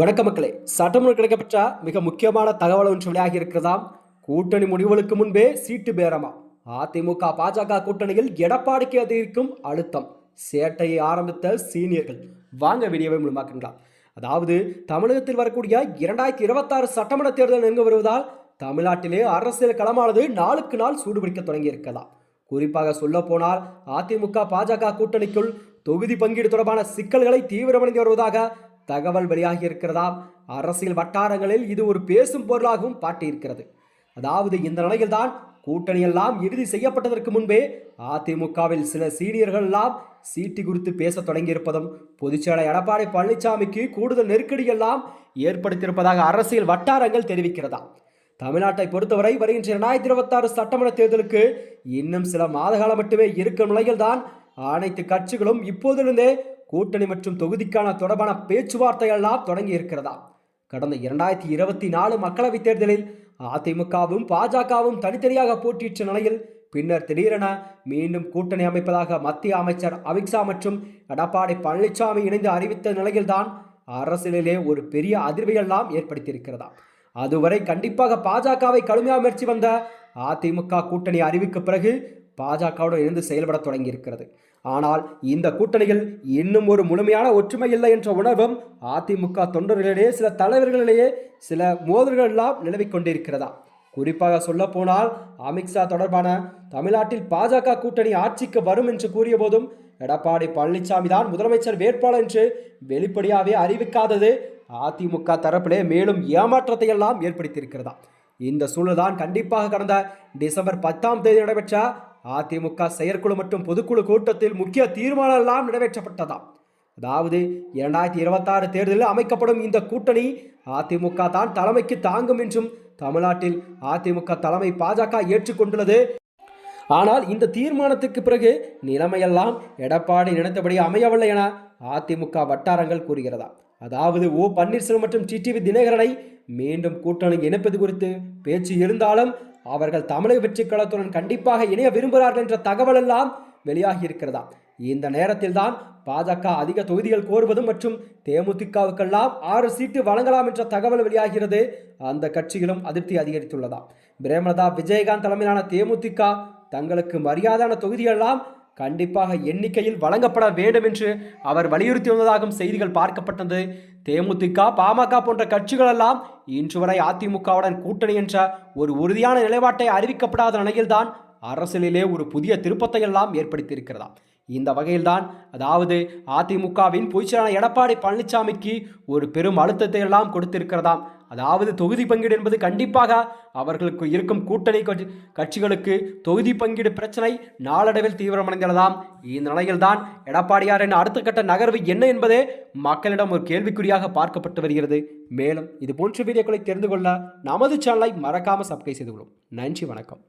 வணக்க மக்களே. சட்டமன்ற கிடைக்கப்பெற்ற மிக முக்கியமான தகவல் ஒன்று வெளியாகி இருக்கிறதாம். கூட்டணி முடிவுகளுக்கு முன்பே சீட்டு பேரமா. அதிமுக பாஜக கூட்டணியில் எடப்பாடிக்கு அதிகரிக்கும் அழுத்தம். சேட்டையை ஆரம்பித்த சீனியர்கள். வாங்க வீடியோவை முழுமாக்கின்றார் அதாவது தமிழகத்தில் வரக்கூடிய இரண்டாயிரத்தி இருபத்தாறு சட்டமன்ற தேர்தல் நெருங்க வருவதால் தமிழ்நாட்டிலே அரசியல் களமானது நாளுக்கு நாள் சூடுபிடிக்க தொடங்கி இருக்கலாம் குறிப்பாக சொல்ல போனால் அதிமுக பாஜக கூட்டணிக்குள் தொகுதி பங்கீடு தொடர்பான சிக்கல்களை தீவிரமடைந்து வருவதாக தகவல் வெளியாகி இருக்கிறதாம் அரசியல் வட்டாரங்களில் இது ஒரு பேசும் பொருளாகவும் பாட்டியிருக்கிறது அதாவது இந்த நிலையில்தான் கூட்டணி எல்லாம் இறுதி செய்யப்பட்டதற்கு முன்பே அதிமுகவில் சில சீனியர்கள் எல்லாம் சீட்டு குறித்து பேச தொடங்கியிருப்பதும் பொதுச்செயலர் எடப்பாடி பழனிசாமிக்கு கூடுதல் நெருக்கடி எல்லாம் ஏற்படுத்தியிருப்பதாக அரசியல் வட்டாரங்கள் தெரிவிக்கிறதா? தமிழ்நாட்டை பொறுத்தவரை வருகின்ற இரண்டாயிரத்தி இருபத்தாறு சட்டமன்ற தேர்தலுக்கு இன்னும் சில மாத காலம் மட்டுமே இருக்கும் நிலையில்தான் அனைத்து கட்சிகளும் இப்போதிருந்தே கூட்டணி மற்றும் தொகுதிக்கான தொடர்பான பேச்சுவார்த்தைகள்லாம் தொடங்கி இருக்கிறதா கடந்த இரண்டாயிரத்தி இருபத்தி நாலு மக்களவைத் தேர்தலில் அதிமுகவும் பாஜகவும் தனித்தனியாக போட்டியிட்ட நிலையில் பின்னர் திடீரென மீண்டும் கூட்டணி அமைப்பதாக மத்திய அமைச்சர் அமித்ஷா மற்றும் எடப்பாடி பழனிசாமி இணைந்து அறிவித்த நிலையில்தான் அரசியலிலே ஒரு பெரிய அதிர்வையெல்லாம் ஏற்படுத்தியிருக்கிறதா? அதுவரை கண்டிப்பாக பாஜகவை கடுமையாக முயற்சி வந்த அதிமுக கூட்டணி அறிவிக்க பிறகு பாஜகவுடன் இணைந்து செயல்பட தொடங்கியிருக்கிறது. ஆனால் இந்த கூட்டணியில் இன்னும் ஒரு முழுமையான ஒற்றுமை இல்லை என்ற உணர்வும் அதிமுக தொண்டர்களிடையே சில தலைவர்களிடையே சில மோதல்கள் எல்லாம் நிலவிக் கொண்டிருக்கிறதா? குறிப்பாக சொல்ல போனால் அமித்ஷா தொடர்பான தமிழ்நாட்டில் பாஜக கூட்டணி ஆட்சிக்கு வரும் என்று கூறிய போதும் எடப்பாடி பழனிசாமி தான் முதலமைச்சர் வேட்பாளர் என்று வெளிப்படையாகவே அறிவிக்காதது அதிமுக தரப்பிலே மேலும் ஏமாற்றத்தை எல்லாம் ஏற்படுத்தியிருக்கிறதா? இந்த சூழல்தான் கண்டிப்பாக கடந்த டிசம்பர் பத்தாம் தேதி நடைபெற்ற அதிமுக செயற்குழு மற்றும் பொதுக்குழு கூட்டத்தில் முக்கிய தீர்மானம் எல்லாம் நிறைவேற்றப்பட்டதாம். அதாவது இரண்டாயிரத்தி இருபத்தாறு தேர்தலில் அமைக்கப்படும் இந்த கூட்டணி அதிமுக தான் தலைமைக்கு தாங்கும் என்றும் தமிழ்நாட்டில் அதிமுக தலைமை பாஜக ஏற்றுக்கொண்டுள்ளது. ஆனால் இந்த தீர்மானத்துக்கு பிறகு நிலைமையெல்லாம் எடப்பாடி நினைத்தபடி அமையவில்லை என அதிமுக வட்டாரங்கள் கூறுகிறதா? அதாவது ஓ பன்னீர்செல்வம் மற்றும் டிடிவி தினகரனை மீண்டும் கூட்டணி இணைப்பது குறித்து பேச்சு இருந்தாலும் அவர்கள் தமிழக வெற்றி கழகத்துடன் கண்டிப்பாக இணைய விரும்புகிறார்கள் என்ற தகவல் எல்லாம் வெளியாகி இருக்கிறதா இந்த நேரத்தில் தான் பாஜக அதிக தொகுதிகள் கோருவதும் மற்றும் தேமுதிகவுக்கெல்லாம் ஆறு சீட்டு வழங்கலாம் என்ற தகவல் வெளியாகிறது. அந்த கட்சிகளும் அதிருப்தி அதிகரித்துள்ளதா? பிரேமலதா விஜயகாந்த் தலைமையிலான தேமுதிக தங்களுக்கு மரியாதையான தொகுதியெல்லாம் கண்டிப்பாக எண்ணிக்கையில் வழங்கப்பட வேண்டும் என்று அவர் வலியுறுத்தி வந்ததாகவும் செய்திகள் பார்க்கப்பட்டது. தேமுதிக பாமக போன்ற கட்சிகளெல்லாம் இன்று வரை அதிமுகவுடன் கூட்டணி என்ற ஒரு உறுதியான நிலைப்பாட்டை அறிவிக்கப்படாத நிலையில்தான் அரசியலிலே ஒரு புதிய திருப்பத்தை எல்லாம் ஏற்படுத்தியிருக்கிறதா இந்த வகையில்தான் அதாவது அதிமுகவின் பொய்ச்சலான எடப்பாடி பழனிசாமிக்கு ஒரு பெரும் அழுத்தத்தை எல்லாம் கொடுத்திருக்கிறதாம். அதாவது தொகுதி பங்கீடு என்பது கண்டிப்பாக அவர்களுக்கு இருக்கும் கூட்டணி கட்சி கட்சிகளுக்கு தொகுதி பங்கீடு பிரச்சனை நாளடைவில் தீவிரமடைந்துள்ளதாம். இந்த நிலையில்தான் எடப்பாடியாரின் அடுத்த கட்ட நகர்வு என்ன என்பதே மக்களிடம் ஒரு கேள்விக்குறியாக பார்க்கப்பட்டு வருகிறது. மேலும் இது போன்ற வீடியோக்களை தெரிந்து கொள்ள நமது சேனலை மறக்காமல் சப்ஸ்கிரைப் செய்து கொள்ளும். நன்றி வணக்கம்.